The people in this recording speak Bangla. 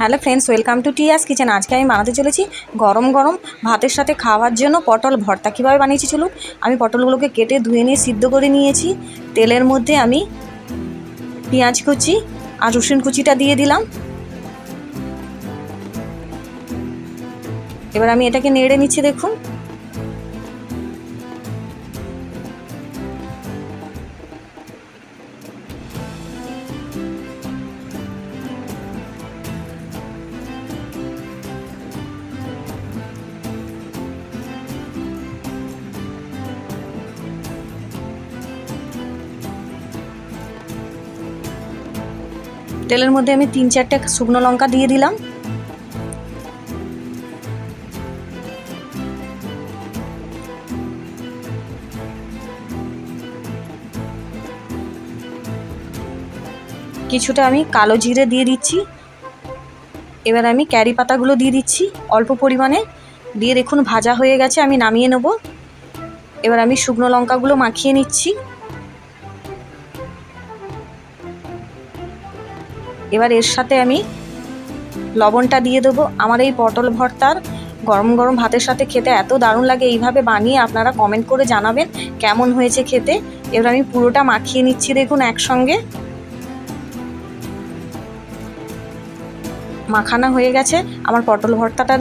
Hello friends, welcome to Tia's kitchen. আজকে আমি বানাতে চলেছি গরম গরম ভাতের সাথে খাওয়ার জন্য পটল ভর্তা। কীভাবে বানিয়েছি চলুন? আমি পটলগুলোকে কেটে ধুয়ে নিয়ে সিদ্ধ করে নিয়েছি। তেলের মধ্যে আমি পেঁয়াজ কুচি আর রসুন কুচিটা দিয়ে দিলাম। এবার আমি এটাকে নেড়ে নিচ্ছি দেখুন। তেলের মধ্যে আমি তিন চারটে শুকনো লঙ্কা দিয়ে দিলাম। কিছুটা আমি কালো জিরে দিয়ে দিচ্ছি। এবার আমি ক্যারি পাতাগুলো দিয়ে দিচ্ছি। অল্প পরিমাণে। দিয়ে দেখুন ভাজা হয়ে গেছে, আমি নামিয়ে নেব। এবার আমি শুকনো লঙ্কাগুলো মাখিয়ে নিচ্ছি। এবার এর সাথে আমি লবণটা দিয়ে দেবো। আমার এই পটল ভর্তার গরম গরম ভাতের সাথে খেতে এত দারুণ লাগে, এইভাবে বানিয়ে আপনারা কমেন্ট করে জানাবেন কেমন হয়েছে খেতে। এবার আমি পুরোটা মাখিয়ে নিচ্ছি দেখুন একসঙ্গে। মাখানা হয়ে গেছে। আমার পটল ভর্তাটা